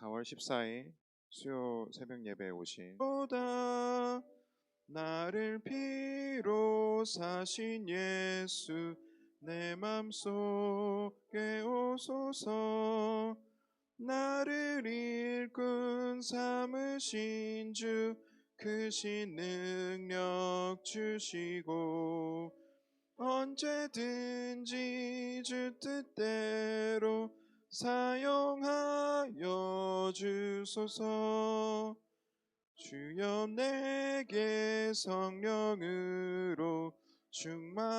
4월 14일 수요 새벽 예배에 오신 보다 나를 피로 사신 예수 내 맘속에 오소서. 나를 일꾼 삼으신 주 크신 능력 주시고 언제든지 주 뜻대로 사용하여 주소서. 주여 내게 성령으로 충만하게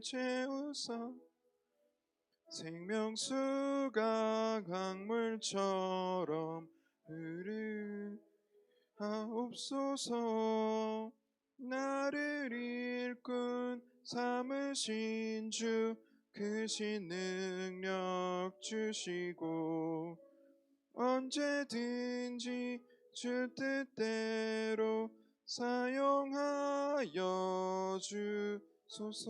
채우사. 생명수가 강물처럼 흐르하옵소서. 나를 일꾼 삼으신 주 크신 능력 주시고 언제든지 주 뜻대로 사용하여 주소서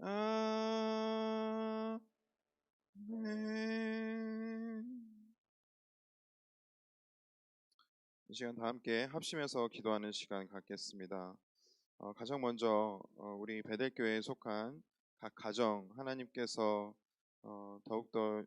아멘 이 시간 다 함께 합심해서 기도하는 시간 갖겠습니다. 어, 가장 먼저 어, 우리 베델교회에 속한 각 가정 하나님께서 어, 더욱더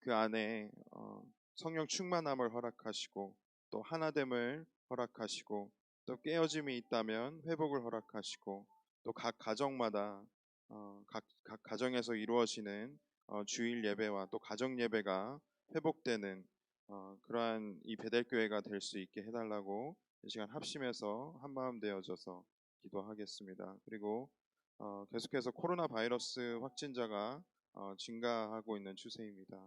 그 안에 어, 성령 충만함을 허락하시고 또 하나됨을 허락하시고 또 깨어짐이 있다면 회복을 허락하시고 또 각 가정마다 어, 각, 각 가정에서 이루어지는 어, 주일 예배와 또 가정 예배가 회복되는 어, 그러한 이 베델교회가 될 수 있게 해달라고 이 시간 합심해서 한 마음 되어져서 기도하겠습니다. 그리고 어, 계속해서 코로나 바이러스 확진자가 어, 증가하고 있는 추세입니다.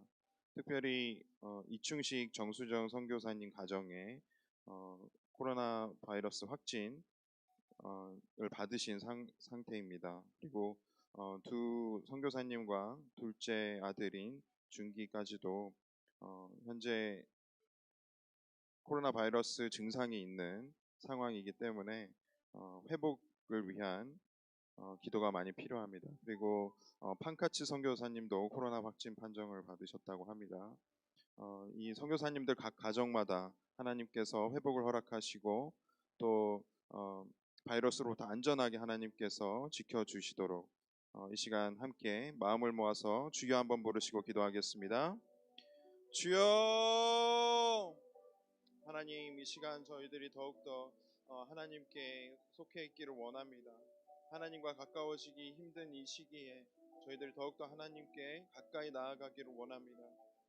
특별히 어, 이충식 정수정 선교사님 가정에 어, 코로나 바이러스 확진을 받으신 상, 상태입니다. 그리고 어, 두 선교사님과 둘째 아들인 준기까지도 어, 현재 코로나 바이러스 증상이 있는 상황이기 때문에 어, 회복을 위한 어, 기도가 많이 필요합니다. 그리고 어, 판카치 선교사님도 코로나 확진 판정을 받으셨다고 합니다. 어, 이 선교사님들 각 가정마다 하나님께서 회복을 허락하시고 또 어, 바이러스로부터 안전하게 하나님께서 지켜주시도록 어, 이 시간 함께 마음을 모아서 주여 한번 부르시고 기도하겠습니다. 주여 하나님 이 시간 저희들이 더욱더 어, 하나님께 속해 있기를 원합니다. 하나님과 가까워지기 힘든 이 시기에 저희들이 더욱더 하나님께 가까이 나아가기를 원합니다.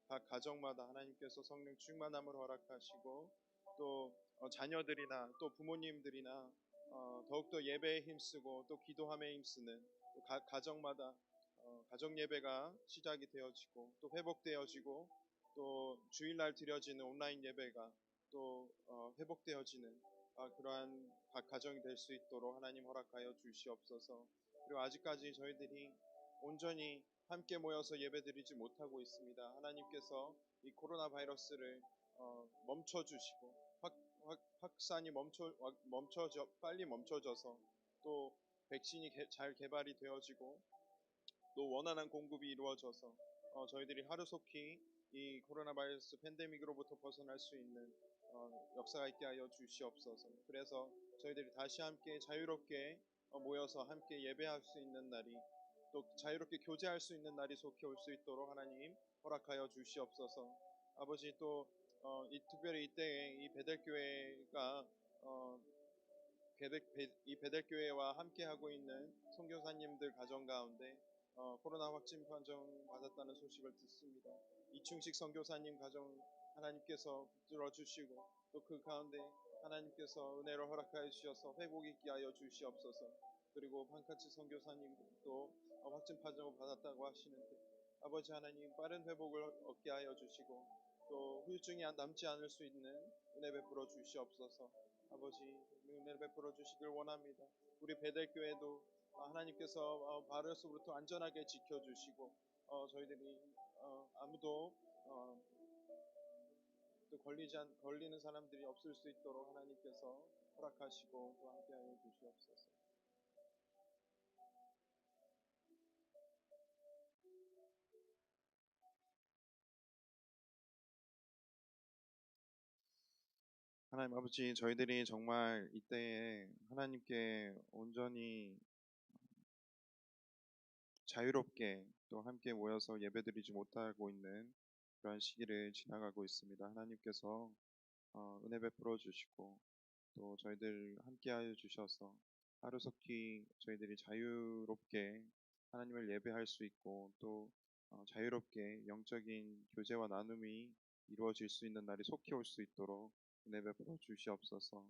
각 가정마다 하나님께서 성령 충만함을 허락하시고 또 어, 자녀들이나 또 부모님들이나 어, 더욱더 예배에 힘쓰고 또 기도함에 힘쓰는 또 가, 가정마다 어, 가정 예배가 시작이 되어지고 또 회복되어지고 또 주일날 드려지는 온라인 예배가 또 어, 회복되어지는 아, 그러한 각 가정이 될 수 있도록 하나님 허락하여 주시옵소서. 그리고 아직까지 저희들이 온전히 함께 모여서 예배드리지 못하고 있습니다. 하나님께서 이 코로나 바이러스를 어, 멈춰 주시고 확, 확, 확산이 멈춰 멈춰져 빨리 멈춰져서 또 백신이 개, 잘 개발이 되어지고 또 원활한 공급이 이루어져서 어, 저희들이 하루속히 이 코로나 바이러스 팬데믹으로부터 벗어날 수 있는 어, 역사가 있게 하여 주시옵소서. 그래서 저희들이 다시 함께 자유롭게 어, 모여서 함께 예배할 수 있는 날이 또 자유롭게 교제할 수 있는 날이 속히 올 수 있도록 하나님 허락하여 주시옵소서. 아버지 또 어, 이, 특별히 이때에 이 베델교회가 어, 베델, 베, 이 베델교회와 함께 하고 있는 선교사님들 가정 가운데 어, 코로나 확진 판정 받았다는 소식을 듣습니다. 이충식 선교사님 가정 하나님께서 붙들어 주시고 또 그 가운데 하나님께서 은혜를 허락하여 주셔서 회복 있게 하여 주시옵소서. 그리고 판카치 선교사님도 확진 판정을 받았다고 하시는데 아버지 하나님 빠른 회복을 얻게 하여 주시고 또 후유증이 남지 않을 수 있는 은혜 베풀어 주시옵소서. 아버지 은혜 베풀어 주시길 원합니다. 우리 베델교회도 하나님께서 바르스부터 안전하게 지켜주시고 어, 저희들이 어, 아무도 그 걸리지 않, 걸리는 사람들이 없을 수 있도록 하나님께서 허락하시고 또 함께하여 주시옵소서. 하나님 아버지 저희들이 정말 이때에 하나님께 온전히 자유롭게 또 함께 모여서 예배드리지 못하고 있는 그런 시기를 지나가고 있습니다. 하나님께서 어, 은혜 베풀어 주시고 또 저희들 함께하여 주셔서 하루속히 저희들이 자유롭게 하나님을 예배할 수 있고 또 어, 자유롭게 영적인 교제와 나눔이 이루어질 수 있는 날이 속히 올 수 있도록 은혜 베풀어 주시옵소서.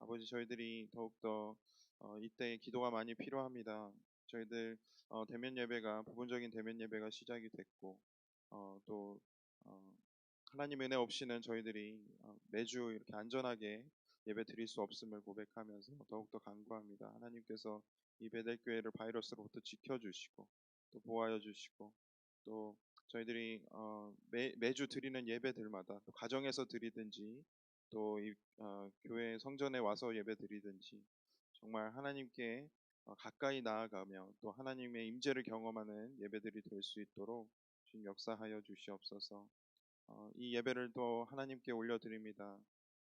아버지 저희들이 더욱더 어, 이때 기도가 많이 필요합니다. 저희들 어, 대면 예배가 부분적인 대면 예배가 시작이 됐고 어, 또 어, 하나님 은혜 없이는 저희들이 어, 매주 이렇게 안전하게 예배 드릴 수 없음을 고백하면서 더욱더 간구합니다. 하나님께서 이 베델 교회를 바이러스로부터 지켜주시고 또 보호하여 주시고 또 저희들이 어, 매, 매주 드리는 예배들마다 또 가정에서 드리든지 또 이, 어, 교회 성전에 와서 예배 드리든지 정말 하나님께 어, 가까이 나아가며 또 하나님의 임재를 경험하는 예배들이 될 수 있도록 주님 역사하여 주시옵소서. 어, 이 예배를 또 하나님께 올려드립니다.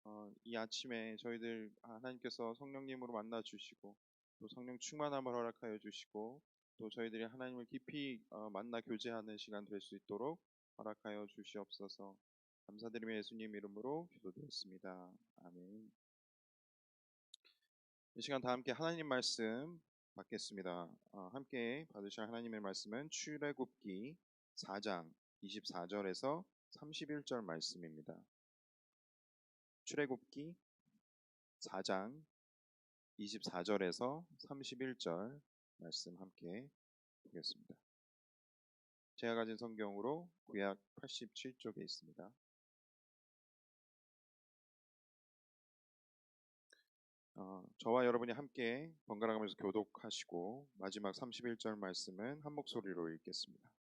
어, 이 아침에 저희들 하나님께서 성령님으로 만나 주시고 또 성령 충만함을 허락하여 주시고 또 저희들이 하나님을 깊이 어, 만나 교제하는 시간 될 수 있도록 허락하여 주시옵소서. 감사드리며 예수님 이름으로 기도드렸습니다. 아멘. 이 시간 다 함께 하나님 말씀 받겠습니다. 어, 함께 받으실 하나님의 말씀은 출애굽기 4장 24절에서 31절 말씀입니다. 출애굽기 4장 24절에서 31절 말씀 함께 보겠습니다. 제가 가진 성경으로 구약 87쪽에 있습니다. 어, 저와 여러분이 함께 번갈아가면서 교독하시고 마지막 31절 말씀은 한 목소리로 읽겠습니다.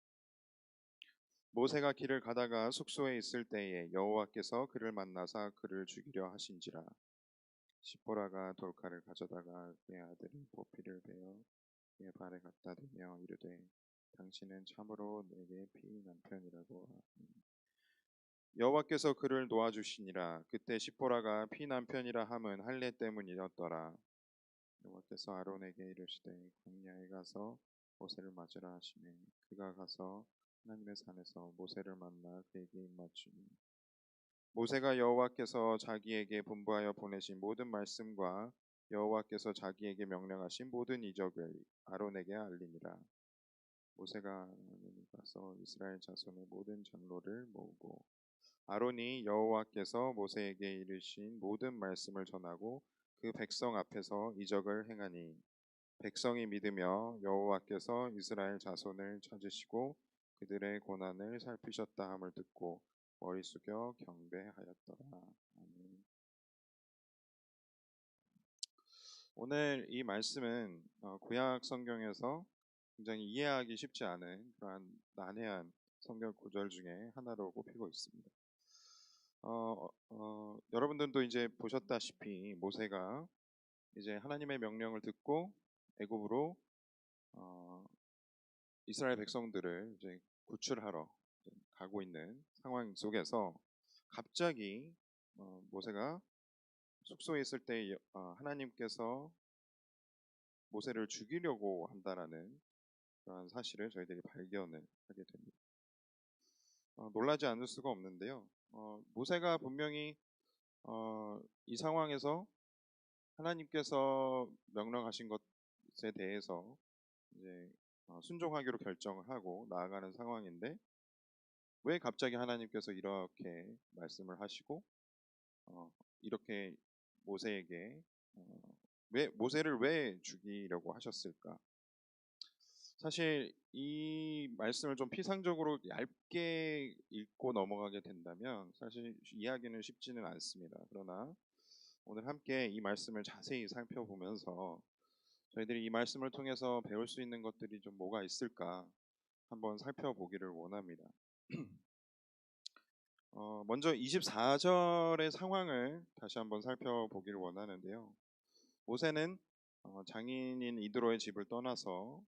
모세가 길을 가다가 숙소에 있을 때에 여호와께서 그를 만나사 그를 죽이려 하신지라. 시포라가 돌칼을 가져다가 그의 아들 보피를 베어 그의 발에 갖다 대며 이르되 당신은 참으로 내게 피 남편이라고 여호와께서 그를 놓아주시니라. 그때 시포라가 피 남편이라 함은 할례 때문이었더라. 여호와께서 아론에게 이르시되 광야에 가서 모세를 맞으라 하시매 그가 가서 하나님의 산에서 모세를 만나 그에게 입맞추니 모세가 여호와께서 자기에게 분부하여 보내신 모든 말씀과 여호와께서 자기에게 명령하신 모든 이적을 아론에게 알리니라. 모세가 가서 이스라엘 자손의 모든 장로를 모으고 아론이 여호와께서 모세에게 이르신 모든 말씀을 전하고 그 백성 앞에서 이적을 행하니 백성이 믿으며 여호와께서 이스라엘 자손을 찾으시고 그들의 고난을 살피셨다 함을 듣고 머리 숙여 경배하였더라. 아멘. 오늘 이 말씀은 어, 구약 성경에서 굉장히 이해하기 쉽지 않은 그러한 난해한 성경 구절 중에 하나로 꼽히고 있습니다. 어, 어, 여러분들도 이제 보셨다시피 모세가 이제 하나님의 명령을 듣고 애굽으로 어, 이스라엘 백성들을 이제 구출하러 가고 있는 상황 속에서 갑자기 어, 모세가 숙소에 있을 때 어, 하나님께서 모세를 죽이려고 한다라는 그런 사실을 저희들이 발견을 하게 됩니다. 어, 놀라지 않을 수가 없는데요. 어, 모세가 분명히 어, 이 상황에서 하나님께서 명령하신 것에 대해서 이제 어, 순종하기로 결정을 하고 나아가는 상황인데 왜 갑자기 하나님께서 이렇게 말씀을 하시고 어, 이렇게 모세에게 어, 왜 모세를 왜 죽이려고 하셨을까? 사실 이 말씀을 좀 피상적으로 얇게 읽고 넘어가게 된다면 사실 이해하기는 쉽지는 않습니다. 그러나 오늘 함께 이 말씀을 자세히 살펴보면서 저희들이 이 말씀을 통해서 배울 수 있는 것들이 좀 뭐가 있을까 한번 살펴보기를 원합니다. 어, 먼저 24절의 상황을 다시 한번 살펴보기를 원하는데요. 모세는 어, 장인인 이드로의 집을 떠나서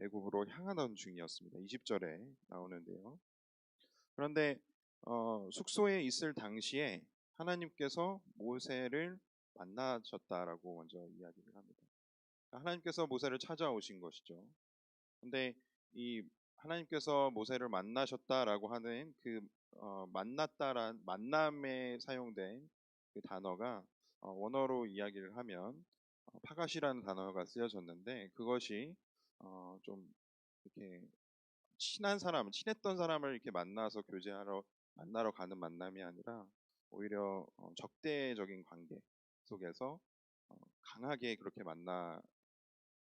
애굽으로 향하던 중이었습니다. 20절에 나오는데요. 그런데 어, 숙소에 있을 당시에 하나님께서 모세를 만나셨다라고 먼저 이야기를 합니다. 하나님께서 모세를 찾아오신 것이죠. 근데 이 하나님께서 모세를 만나셨다라고 하는 그 어, 만났다란 만남에 사용된 그 단어가 어, 원어로 이야기를 하면 어, 파가시라는 단어가 쓰여졌는데 그것이 어, 좀 이렇게 친한 사람, 친했던 사람을 이렇게 만나서 교제하러 만나러 가는 만남이 아니라 오히려 어, 적대적인 관계 속에서 어, 강하게 그렇게 만나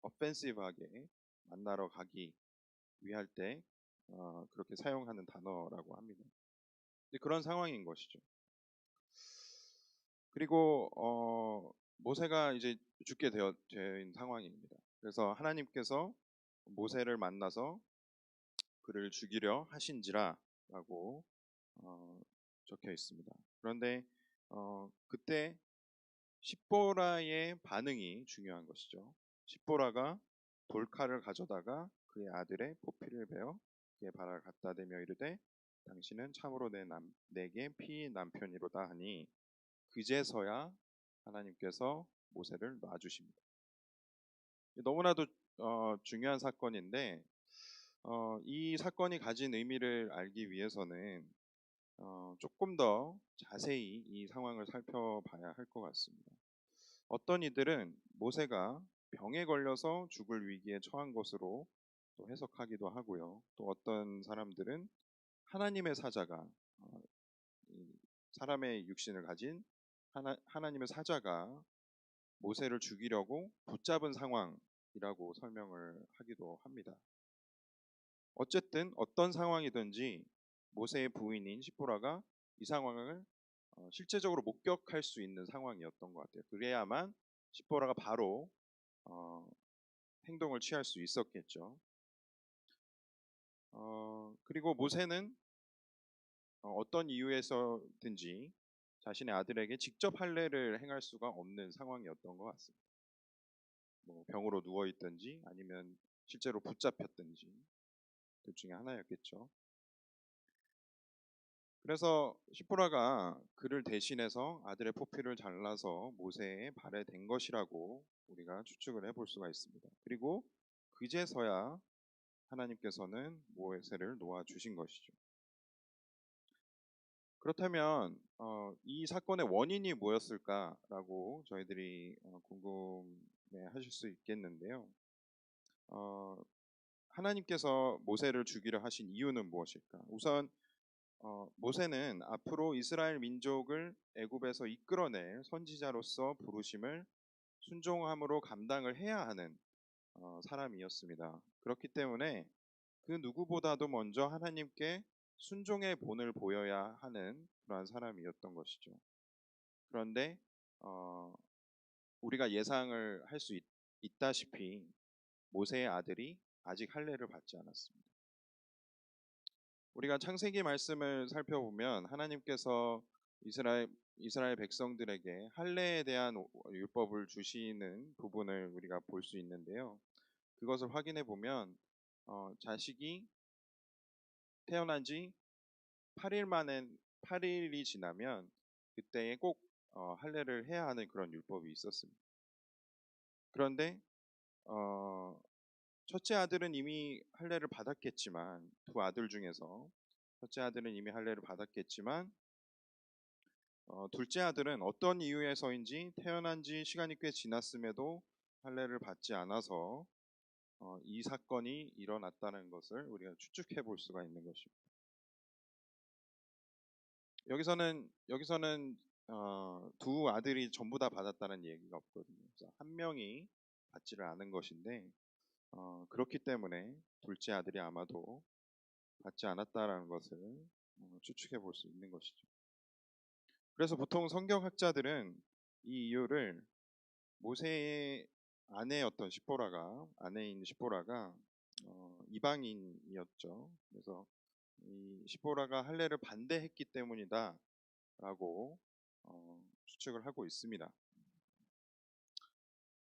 어펜시브하게 만나러 가기 위할 때 어, 그렇게 사용하는 단어라고 합니다. 그런 상황인 것이죠. 그리고 어, 모세가 이제 죽게 되어, 된 상황입니다. 그래서 하나님께서 모세를 만나서 그를 죽이려 하신지라라고 어, 적혀 있습니다. 그런데 어, 그때 십보라의 반응이 중요한 것이죠. 십보라가 돌칼을 가져다가 그의 아들의 포피를 베어 그의 발을 갖다 대며 이르되 당신은 참으로 내 남, 내게 피 남편이로다 하니 그제서야 하나님께서 모세를 놔주십니다. 너무나도 어, 중요한 사건인데 어, 이 사건이 가진 의미를 알기 위해서는 어, 조금 더 자세히 이 상황을 살펴봐야 할 것 같습니다. 어떤 이들은 모세가 병에 걸려서 죽을 위기에 처한 것으로 또 해석하기도 하고요. 또 어떤 사람들은 하나님의 사자가 어, 사람의 육신을 가진 하나, 하나님의 사자가 모세를 죽이려고 붙잡은 상황이라고 설명을 하기도 합니다. 어쨌든 어떤 상황이든지 모세의 부인인 시보라가 이 상황을 어, 실제적으로 목격할 수 있는 상황이었던 것 같아요. 그래야만 시보라가 바로 어, 행동을 취할 수 있었겠죠. 어, 그리고 모세는 어, 떤 이유에서든지 자신의 아들에게 직접 할례를 행할 수가 없는 상황이었던 것 같습니다. 뭐 병으로 누워 있든지 아니면 실제로 붙잡혔든지 둘 중에 하나였겠죠. 그래서 시포라가 그를 대신해서 아들의 포피를 잘라서 모세의 발에 댄 것이라고 우리가 추측을 해볼 수가 있습니다. 그리고 그제서야 하나님께서는 모세를 놓아 주신 것이죠. 그렇다면 어, 이 사건의 원인이 뭐였을까라고 저희들이 어, 궁금해하실 수 있겠는데요. 어, 하나님께서 모세를 죽이려 하신 이유는 무엇일까? 우선 어, 모세는 앞으로 이스라엘 민족을 애굽에서 이끌어낼 선지자로서 부르심을 순종함으로 감당을 해야 하는 어, 사람이었습니다. 그렇기 때문에 그 누구보다도 먼저 하나님께 순종의 본을 보여야 하는 그러한 사람이었던 것이죠. 그런데 어, 우리가 예상을 할 수 있다시피 모세의 아들이 아직 할례를 받지 않았습니다. 우리가 창세기 말씀을 살펴보면 하나님께서 이스라엘 이스라엘 백성들에게 할례에 대한 율법을 주시는 부분을 우리가 볼 수 있는데요. 그것을 확인해 보면 어, 자식이 태어난 지 8일 만에 8일이 지나면 그때에 꼭 어, 할례를 해야 하는 그런 율법이 있었습니다. 그런데 어, 첫째 아들은 이미 할례를 받았겠지만 두 아들 중에서 첫째 아들은 이미 할례를 받았겠지만 어, 둘째 아들은 어떤 이유에서인지 태어난 지 시간이 꽤 지났음에도 할례를 받지 않아서 어, 이 사건이 일어났다는 것을 우리가 추측해 볼 수가 있는 것입니다. 여기서는 여기서는 어, 두 아들이 전부 다 받았다는 얘기가 없거든요. 한 명이 받지를 않은 것인데 어, 그렇기 때문에 둘째 아들이 아마도 받지 않았다라는 것을 어, 추측해 볼 수 있는 것이죠. 그래서 보통 성경학자들은 이 이유를 모세의 아내였던 시보라가 아내인 시보라가 어, 이방인이었죠. 그래서 이 시보라가 할례를 반대했기 때문이다라고 어, 추측을 하고 있습니다.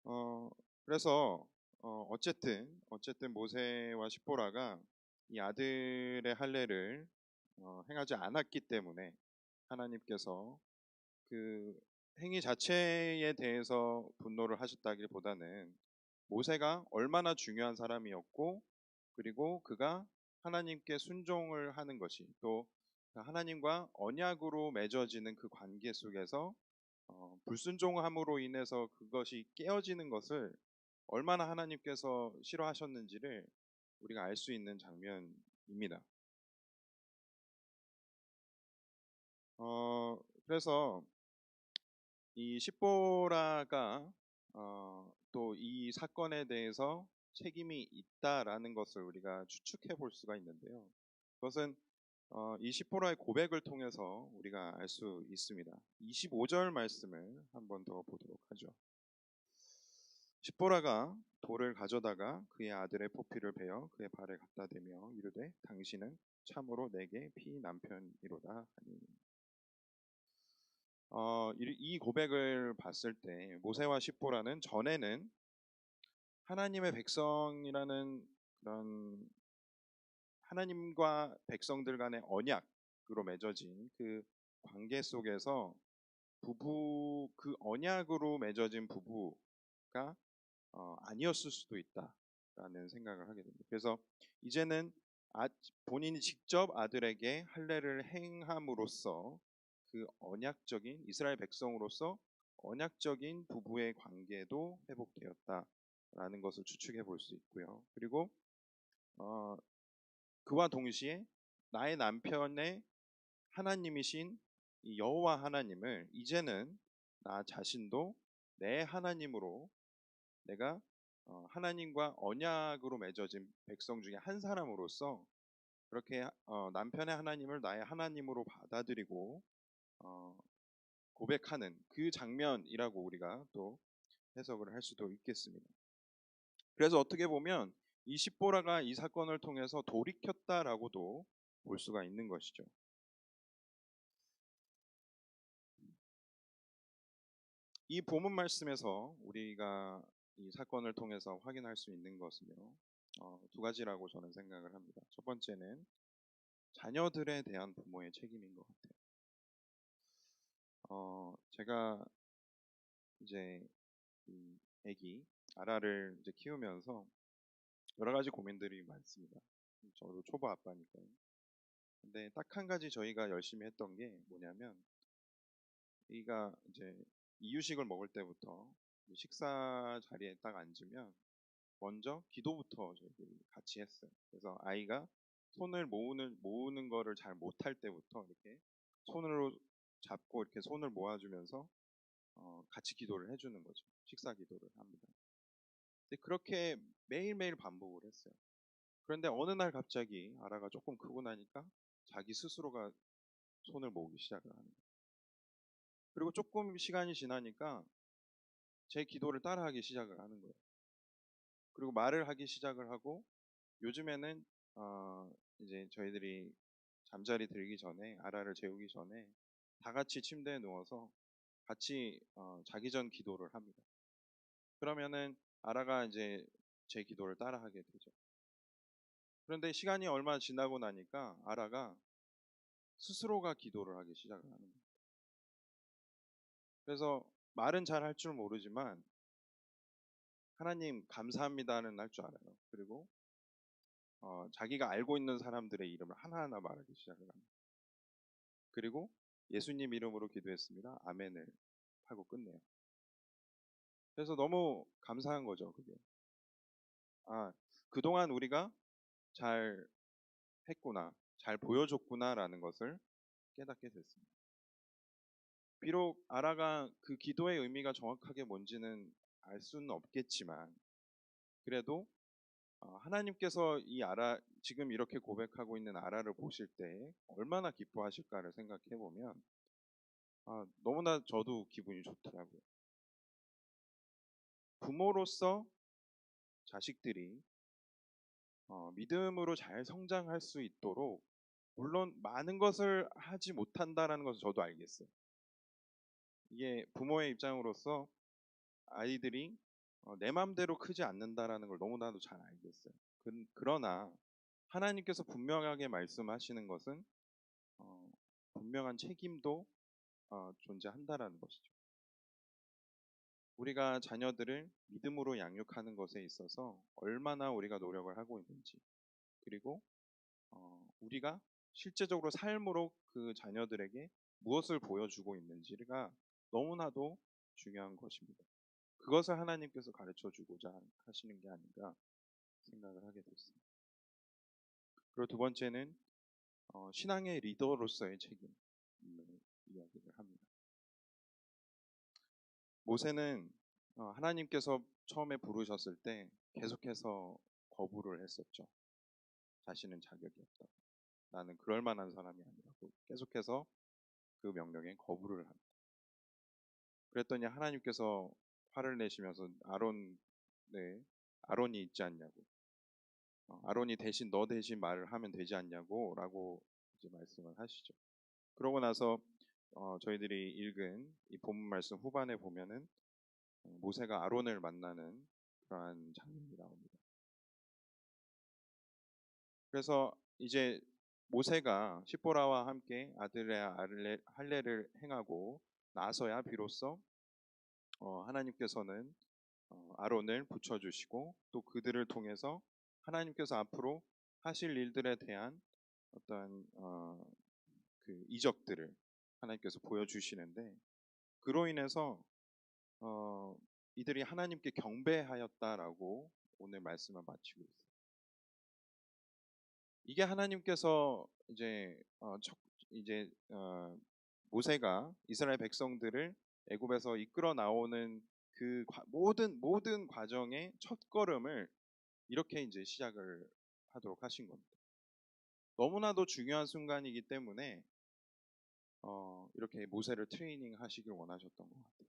어, 그래서 어, 어쨌든 어쨌든 모세와 시보라가 이 아들의 할례를 어, 행하지 않았기 때문에 하나님께서 그 행위 자체에 대해서 분노를 하셨다기보다는 모세가 얼마나 중요한 사람이었고 그리고 그가 하나님께 순종을 하는 것이 또 하나님과 언약으로 맺어지는 그 관계 속에서 어, 불순종함으로 인해서 그것이 깨어지는 것을 얼마나 하나님께서 싫어하셨는지를 우리가 알 수 있는 장면입니다. 어, 그래서 이 십보라가 어, 또 이 사건에 대해서 책임이 있다라는 것을 우리가 추측해 볼 수가 있는데요. 그것은 어, 이 십보라의 고백을 통해서 우리가 알 수 있습니다. 25절 말씀을 한번 더 보도록 하죠. 십보라가 돌을 가져다가 그의 아들의 포피를 베어 그의 발에 갖다 대며 이르되 당신은 참으로 내게 피 남편이로다 하니. 어, 이 고백을 봤을 때 모세와 십보라는 전에는 하나님의 백성이라는 그런 하나님과 백성들 간의 언약으로 맺어진 그 관계 속에서 부부 그 언약으로 맺어진 부부가 어, 아니었을 수도 있다라는 생각을 하게 됩니다. 그래서 이제는 아, 본인이 직접 아들에게 할례를 행함으로써 그 언약적인 이스라엘 백성으로서 언약적인 부부의 관계도 회복되었다라는 것을 추측해 볼 수 있고요. 그리고 어, 그와 동시에 나의 남편의 하나님이신 여호와 하나님을 이제는 나 자신도 내 하나님으로 내가 어, 하나님과 언약으로 맺어진 백성 중에 한 사람으로서 그렇게 어, 남편의 하나님을 나의 하나님으로 받아들이고 어, 고백하는 그 장면이라고 우리가 또 해석을 할 수도 있겠습니다. 그래서 어떻게 보면 이 십보라가 이 사건을 통해서 돌이켰다라고도 볼 수가 있는 것이죠. 이 본문 말씀에서 우리가 이 사건을 통해서 확인할 수 있는 것은요 어, 두 가지라고 저는 생각을 합니다. 첫 번째는 자녀들에 대한 부모의 책임인 것 같아요. 어, 제가 이제 이 아기 아라를 이제 키우면서 여러 가지 고민들이 많습니다. 저도 초보 아빠니까요. 근데 딱 한 가지 저희가 열심히 했던 게 뭐냐면 이가 이제 이유식을 먹을 때부터 식사 자리에 딱 앉으면 먼저 기도부터 저희들이 같이 했어요. 그래서 아이가 손을 모으는 모으는 거를 잘 못할 때부터 이렇게 손으로 잡고 이렇게 손을 모아주면서 어, 같이 기도를 해주는 거죠. 식사 기도를 합니다. 그렇게 매일매일 반복을 했어요. 그런데 어느 날 갑자기 아라가 조금 크고 나니까 자기 스스로가 손을 모으기 시작을 거예요. 그리고 조금 시간이 지나니까 제 기도를 따라하기 시작을 하는 거예요. 그리고 말을 하기 시작을 하고 요즘에는 어 이제 저희들이 잠자리 들기 전에 아라를 재우기 전에 다 같이 침대에 누워서 같이 어 자기 전 기도를 합니다. 그러면은 아라가 이제 제 기도를 따라하게 되죠. 그런데 시간이 얼마 지나고 나니까 아라가 스스로가 기도를 하기 시작을 하는 거예요. 그래서 말은 잘 할 줄 모르지만 하나님 감사합니다는 할 줄 알아요. 그리고 어, 자기가 알고 있는 사람들의 이름을 하나하나 말하기 시작을 합니다. 그리고 예수님 이름으로 기도했습니다. 아멘을 하고 끝내요. 그래서 너무 감사한 거죠, 그게. 아, 그동안 우리가 잘 했구나, 잘 보여줬구나라는 것을 깨닫게 됐습니다. 비록 아라가 그 기도의 의미가 정확하게 뭔지는 알 수는 없겠지만, 그래도 어, 하나님께서 이 아라 지금 이렇게 고백하고 있는 아라를 보실 때 얼마나 기뻐하실까를 생각해 보면 아, 너무나 저도 기분이 좋더라고요. 부모로서 자식들이 어, 믿음으로 잘 성장할 수 있도록 물론 많은 것을 하지 못한다라는 것을 저도 알겠어요. 이게 부모의 입장으로서 아이들이 어, 내 마음대로 크지 않는다라는 걸 너무나도 잘 알겠어요. 그, 그러나 하나님께서 분명하게 말씀하시는 것은 어, 분명한 책임도 어, 존재한다라는 것이죠. 우리가 자녀들을 믿음으로 양육하는 것에 있어서 얼마나 우리가 노력을 하고 있는지 그리고 어, 우리가 실제적으로 삶으로 그 자녀들에게 무엇을 보여주고 있는지가 너무나도 중요한 것입니다. 그것을 하나님께서 가르쳐 주고자 하시는 게 아닌가 생각을 하게 됐습니다. 그리고 두 번째는 어, 신앙의 리더로서의 책임을 이야기를 합니다. 모세는 어, 하나님께서 처음에 부르셨을 때 계속해서 거부를 했었죠. 자신은 자격이 없다. 나는 그럴 만한 사람이 아니라고 계속해서 그 명령에 거부를 합니다. 그랬더니 하나님께서 화를 내시면서 아론 네 아론이 있지 않냐고 어, 아론이 대신 너 대신 말을 하면 되지 않냐고라고 이제 말씀을 하시죠. 그러고 나서 어, 저희들이 읽은 이 본문 말씀 후반에 보면은 어, 모세가 아론을 만나는 그러한 장면이 나옵니다. 그래서 이제 모세가 시보라와 함께 아들의 할례를 행하고 나서야 비로소 어, 하나님께서는 어, 아론을 붙여주시고 또 그들을 통해서 하나님께서 앞으로 하실 일들에 대한 어떤 어, 그 이적들을 하나님께서 보여주시는데 그로 인해서 어, 이들이 하나님께 경배하였다라고 오늘 말씀을 마치고 있어요. 이게 하나님께서 이제 어, 첫, 이제 어, 모세가 이스라엘 백성들을 애굽에서 이끌어 나오는 그 과, 모든 모든 과정의 첫 걸음을 이렇게 이제 시작을 하도록 하신 겁니다. 너무나도 중요한 순간이기 때문에 어, 이렇게 모세를 트레이닝 하시길 원하셨던 것 같아요.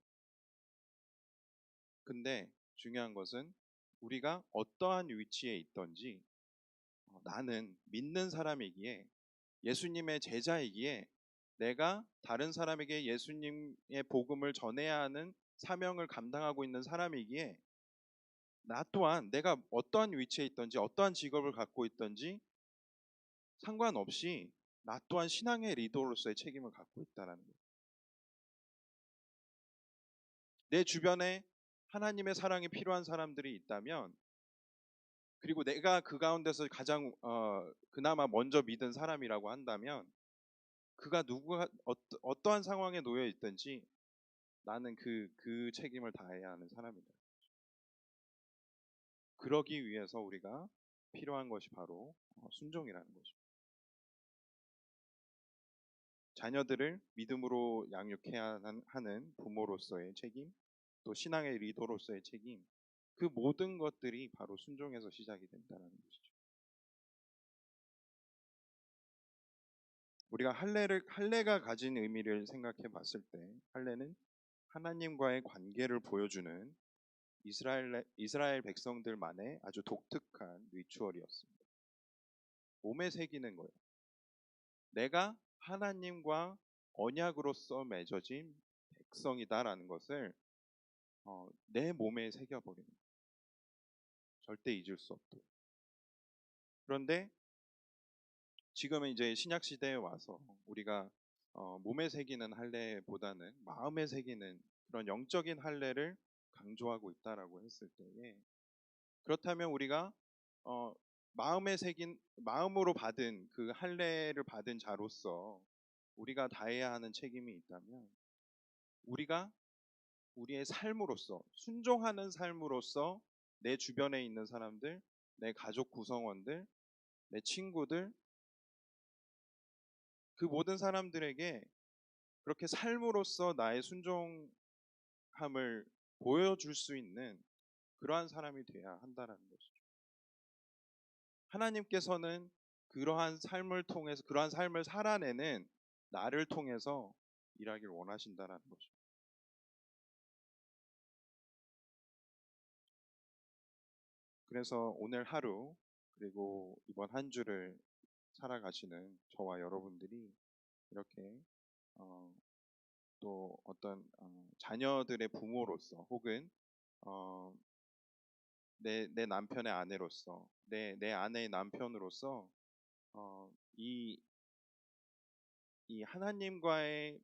근데 중요한 것은 우리가 어떠한 위치에 있던지 어, 나는 믿는 사람이기에 예수님의 제자이기에 내가 다른 사람에게 예수님의 복음을 전해야 하는 사명을 감당하고 있는 사람이기에 나 또한 내가 어떠한 위치에 있던지 어떠한 직업을 갖고 있던지 상관없이 나 또한 신앙의 리더로서의 책임을 갖고 있다라는 거예요. 내 주변에 하나님의 사랑이 필요한 사람들이 있다면 그리고 내가 그 가운데서 가장 어, 그나마 먼저 믿은 사람이라고 한다면 그가 누구가 어, 떠 한 상황에 놓여 있든지 나는 그, 그 책임을 다해야 하는 사람이다. 그러기 위해서 우리가 필요한 것이 바로 어, 순종이라는 것입니다. 자녀들을 믿음으로 양육해야 하는 부모로서의 책임, 또 신앙의 리더로서의 책임, 그 모든 것들이 바로 순종에서 시작이 된다는 것이죠. 우리가 할례를 할례가 가진 의미를 생각해 봤을 때 할례는 하나님과의 관계를 보여주는 이스라엘 이스라엘 백성들만의 아주 독특한 리추얼이었습니다. 몸에 새기는 거예요. 내가 하나님과 언약으로서 맺어진 백성이다라는 것을 어, 내 몸에 새겨버리는 거예요. 절대 잊을 수 없도록. 그런데 지금은 이제 신약 시대에 와서 우리가 어, 몸에 새기는 할례보다는 마음에 새기는 그런 영적인 할례를 강조하고 있다라고 했을 때에 그렇다면 우리가 어, 마음에 새긴 마음으로 받은 그 할례를 받은 자로서 우리가 다해야 하는 책임이 있다면 우리가 우리의 삶으로서 순종하는 삶으로서 내 주변에 있는 사람들, 내 가족 구성원들, 내 친구들 그 모든 사람들에게 그렇게 삶으로서 나의 순종함을 보여줄 수 있는 그러한 사람이 되어야 한다라는 것이죠. 하나님께서는 그러한 삶을 통해서 그러한 삶을 살아내는 나를 통해서 일하길 원하신다라는 것이죠. 그래서 오늘 하루 그리고 이번 한 주를 살아가시는 저와 여러분들이 이렇게 어, 또 어떤 어, 자녀들의 부모로서 혹은 어, 내, 내 남편의 아내로서 내, 내 아내의 남편으로서 어, 이, 이 하나님과의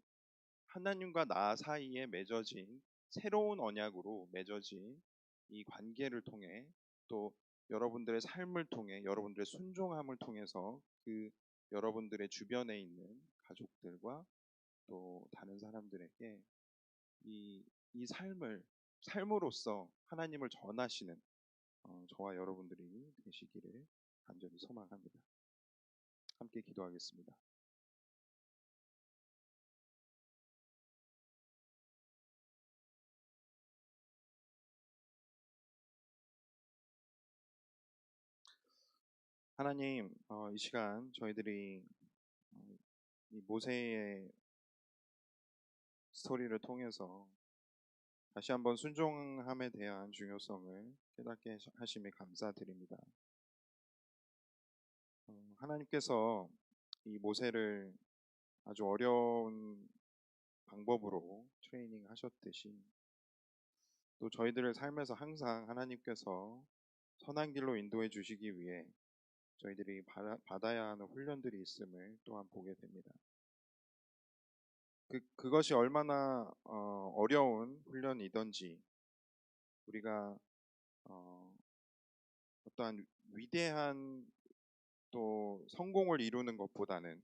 하나님과 나 사이에 맺어진 새로운 언약으로 맺어진 이 관계를 통해 또 여러분들의 삶을 통해 여러분들의 순종함을 통해서 그 여러분들의 주변에 있는 가족들과 또 다른 사람들에게 이, 이 삶을 삶으로서 하나님을 전하시는 어, 저와 여러분들이 되시기를 간절히 소망합니다. 함께 기도하겠습니다. 하나님, 어, 이 시간 저희들이 어, 이 모세의 스토리를 통해서 다시 한번 순종함에 대한 중요성을 깨닫게 하심에 감사드립니다. 어, 하나님께서 이 모세를 아주 어려운 방법으로 트레이닝 하셨듯이 또 저희들의 삶에서 항상 하나님께서 선한 길로 인도해 주시기 위해 저희들이 받아, 받아야 하는 훈련들이 있음을 또한 보게 됩니다. 그, 그것이 얼마나 어, 어려운 훈련이던지 우리가 어, 어떠한 위대한 또 성공을 이루는 것보다는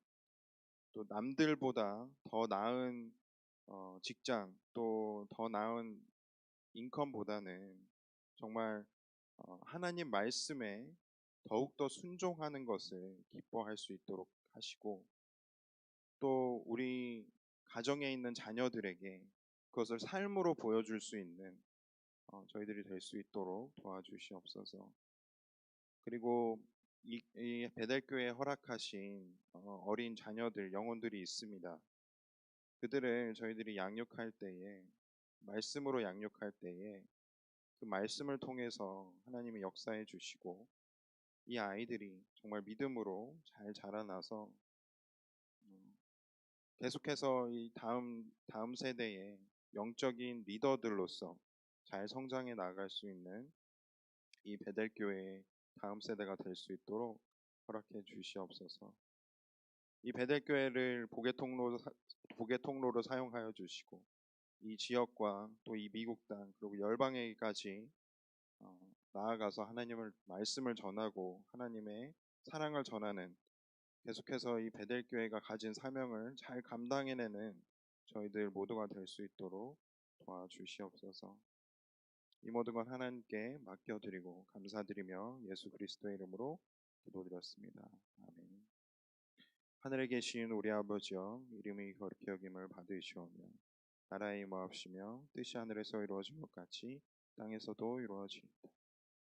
또 남들보다 더 나은 어, 직장 또 더 나은 인컴보다는 정말 어, 하나님 말씀에 더욱더 순종하는 것을 기뻐할 수 있도록 하시고 또 우리 가정에 있는 자녀들에게 그것을 삶으로 보여줄 수 있는 어, 저희들이 될 수 있도록 도와주시옵소서. 그리고 이, 이 베델교회 허락하신 어, 어린 자녀들 영혼들이 있습니다. 그들을 저희들이 양육할 때에 말씀으로 양육할 때에 그 말씀을 통해서 하나님이 역사해 주시고 이 아이들이 정말 믿음으로 잘 자라나서 어, 계속해서 이 다음 다음 세대의 영적인 리더들로서 잘 성장해 나갈 수 있는 이 베델 교회의 다음 세대가 될 수 있도록 허락해 주시옵소서. 이 베델 교회를 복의 통로 복의 통로로 사용하여 주시고 이 지역과 또 이 미국 땅 그리고 열방에까지 어, 나아가서 하나님을 말씀을 전하고 하나님의 사랑을 전하는 계속해서 이 베델 교회가 가진 사명을 잘 감당해내는 저희들 모두가 될 수 있도록 도와주시옵소서. 이 모든 건 하나님께 맡겨드리고 감사드리며 예수 그리스도의 이름으로 기도드렸습니다. 아멘. 하늘에 계신 우리 아버지여 이름이 거룩히 여김을 받으시오며 나라의 임하옵시며 뜻이 하늘에서 이루어진 것 같이 땅에서도 이루어지이다.